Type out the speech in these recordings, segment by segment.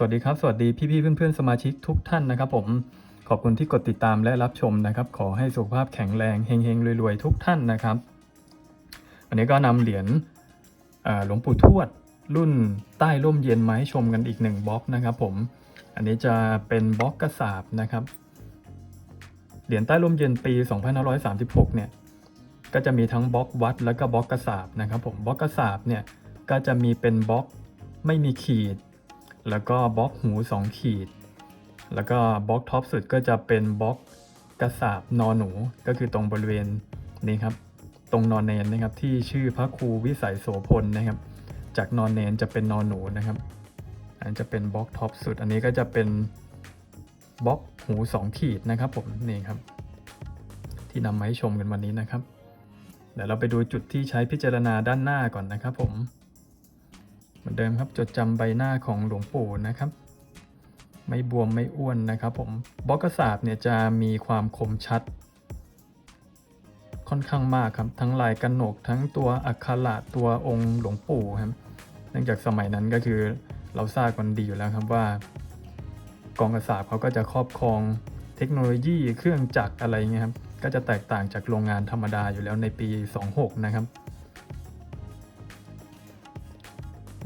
สวัสดีครับ สวัสดีพี่ๆเพื่อนๆสมาชิกทุกท่านนะครับผมขอบคุณที่กดติดตามและรับชมนะครับ ขอให้สุขภาพแข็งแรงเฮงๆรวยๆทุกท่านนะครับ วันนี้ก็นำเหรียญหลวงปู่ทวดรุ่นใต้ร่มเย็นมาให้ชมกันอีกหนึ่งบล็อกนะครับผมอันนี้จะเป็นบล็อกกระสาบนะครับเหรียญใต้ร่มเย็นปี 2536 เนี่ยก็จะมีทั้งบล็อกวัดแล้วก็บล็อกกระสาบนะครับผมบล็อกกระสาบเนี่ยก็จะมีเป็นบล็อกไม่มีขีด แล้วก็บล็อกหู2ขีด แล้วก็บล็อกท็อปสุดก็จะเป็นบล็อกกระสาบนอนหนู ก็คือตรงบริเวณนี้ครับ ตรงนอนเนนนะครับที่ชื่อพระครูวิสัยโสพลนะครับ จากนอนเนนจะเป็นนอนหนูนะครับ อันจะเป็นบล็อกท็อปสุด อันนี้ก็จะเป็นบล็อกหู 2 ขีดนะครับผมนี่ครับ ที่นำมาให้ชมกันวันนี้นะครับเดี๋ยวเราไปดูจุดที่ใช้พิจารณาด้านหน้าก่อนนะครับผม เดิมครับจดจำใบหน้าของหลวงปู่นะครับ ไม่บวมไม่อ้วนนะครับผมบล็อกกระสาบเนี่ยจะมีความคมชัด ค่อนข้างมากครับทั้งลายกระหนกทั้งตัวอักขระตัวองค์หลวงปู่ครับเนื่องจากสมัยนั้นก็คือเราทราบกันดีอยู่แล้วครับว่ากองกระสาบเขาก็จะครอบครองเทคโนโลยีเครื่องจักรอะไรเงี้ยครับก็จะแตกต่างจากโรงงานธรรมดาอยู่แล้วในปี 26 นะครับ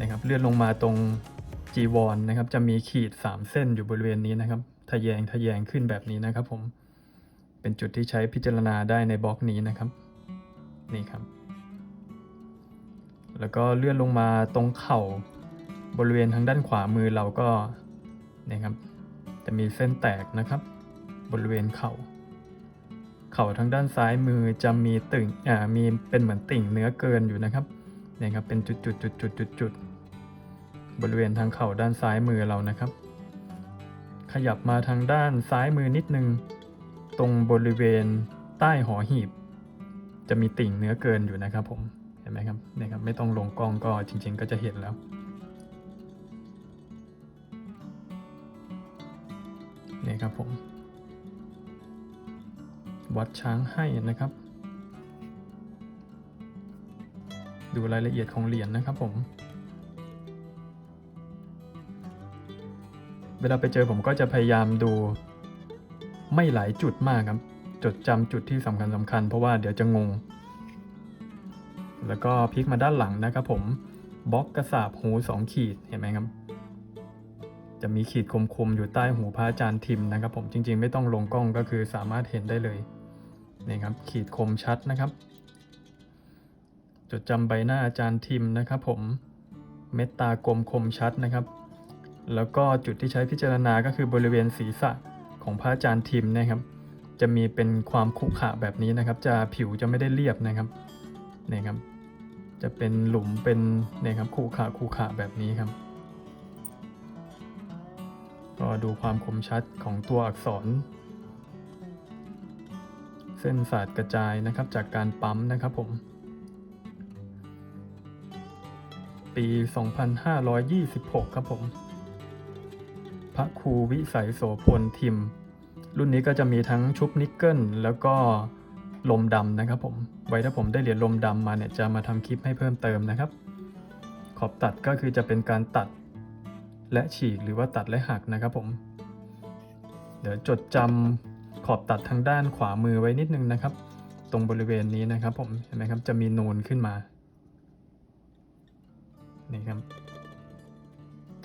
นะครับเลื่อนลงมาตรงจีวรนนะครับ จะมีขีด 3 เส้นอยู่บริเวณนี้นะครับ ทะแยงทะแยงขึ้นแบบนี้นะครับ ผมเป็นจุดที่ใช้พิจารณาได้ในบล็อกนี้นะครับ นี่ครับ แล้วก็เลื่อนลงมาตรงเข่าบริเวณทางด้านขวามือเราก็นะครับ จะมีเส้นแตกนะครับ บริเวณเข่า เข่าทางด้านซ้ายมือจะมีติ่งอ่ามีเป็นเหมือนติ่งเนื้อเกินอยู่นะครับนี่ครับเป็นจุดจุดจุดจุดจุดจุด บริเวณทางเข่าด้านซ้ายมือเรานะครับ ขยับมาทางด้านซ้ายมือนิดนึง ตรงบริเวณใต้หอหีบ จะมีติ่งเนื้อเกินอยู่นะครับผมเห็นไหมครับเนี่ยครับไม่ต้องลงกล้องก็จริง ๆ ก็จะเห็นแล้วนี่ครับผมวัดช้างให้นะครับ ดูรายละเอียดของเหรียญนะครับผม เวลาไปเจอผมก็จะพยายามดู ไม่หลายจุดมากครับ จดจำจุดที่สำคัญสำคัญเพราะว่าเดี๋ยวจะงง แล้วก็พลิกมาด้านหลังนะครับผมบล็อกกระสาบหูสองขีดเห็นไหมครับ จะมีขีดคมๆ อยู่ใต้หูพระอาจารย์ทิมนะครับผมจริงๆ ไม่ต้องลงกล้องก็คือสามารถเห็นได้เลยนี่ครับขีดคมชัดนะครับ จดจำใบหน้าอาจารย์ทิมนะครับผมเม็ดตากลมคมชัดนะครับ แล้วก็จุดที่ใช้พิจารณาก็คือบริเวณศีรษะของพระอาจารย์ทิมนะครับ จะมีเป็นความขุขะแบบนี้นะครับ จะผิวจะไม่ได้เรียบนะครับนี่ครับ จะเป็นหลุมเป็นเนี่ยครับขุขะขุขะแบบนี้ครับ ก็ดูความคมชัดของตัวอักษร เส้นสาดกระจายนะครับจากการปั๊มนะครับผมปี 2526 ครับผม พระครูวิสัยโสพลทิม รุ่นนี้ก็จะมีทั้งชุบนิกเกิลแล้วก็ลมดำนะครับผม ไว้ถ้าผมได้เหรียญลมดำมาเนี่ยจะมาทำคลิปให้เพิ่มเติมนะครับ ขอบตัดก็คือจะเป็นการตัดและฉีกหรือว่าตัดและหักนะครับผม เดี๋ยวจดจำขอบตัดทางด้านขวามือไว้นิดนึงนะครับ ตรงบริเวณนี้นะครับผม เห็นไหมครับ จะมีนูนขึ้นมา นี่ครับ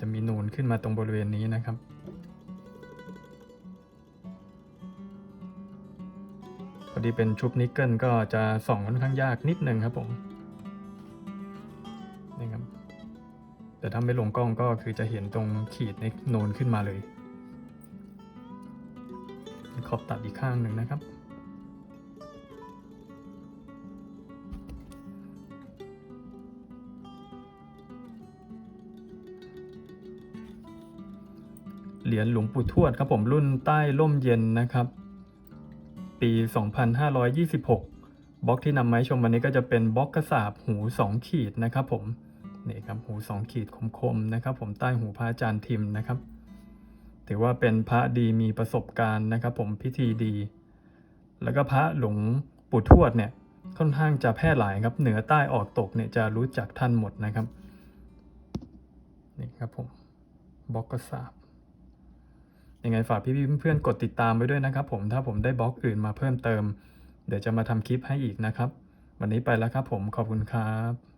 จะมีนูนขึ้นมาตรงบริเวณนี้นะครับ พอดีเป็นชุบนิกเกิลก็จะส่องค่อนข้างยากนิดนึงครับผมนี่ครับแต่ถ้าไม่ลงกล้องก็คือจะเห็นตรงขีดในนูนขึ้นมาเลย ขอบตัดอีกข้างหนึ่งนะครับ เหรียญหลวงปู่ทวดครับผมรุ่นใต้ร่มเย็นนะครับ ปี 2526 บล็อกที่นำมาให้ชมวันนี้ก็จะเป็นบล็อกกระสาบหู 2 ขีดนะครับผมนี่ครับหู 2 ขีดคมๆนะครับ ผมใต้หูพระอาจารย์ทิมนะครับ ถือว่าเป็นพระดีมีประสบการณ์นะครับ ผมพิธีดี แล้วก็พระหลวงปู่ทวดเนี่ยค่อนข้างจะแพร่หลายครับเหนือใต้ออกตกเนี่ยจะรู้จักท่านหมดนะครับนี่ครับผมบล็อกกระสาบ ยังไงฝากพี่ๆเพื่อนๆกดติดตามไว้ด้วยนะครับ ผมถ้าผมได้บล็อกอื่นมาเพิ่มเติม เดี๋ยวจะมาทำคลิปให้อีกนะครับ วันนี้ไปแล้วครับผมขอบคุณครับ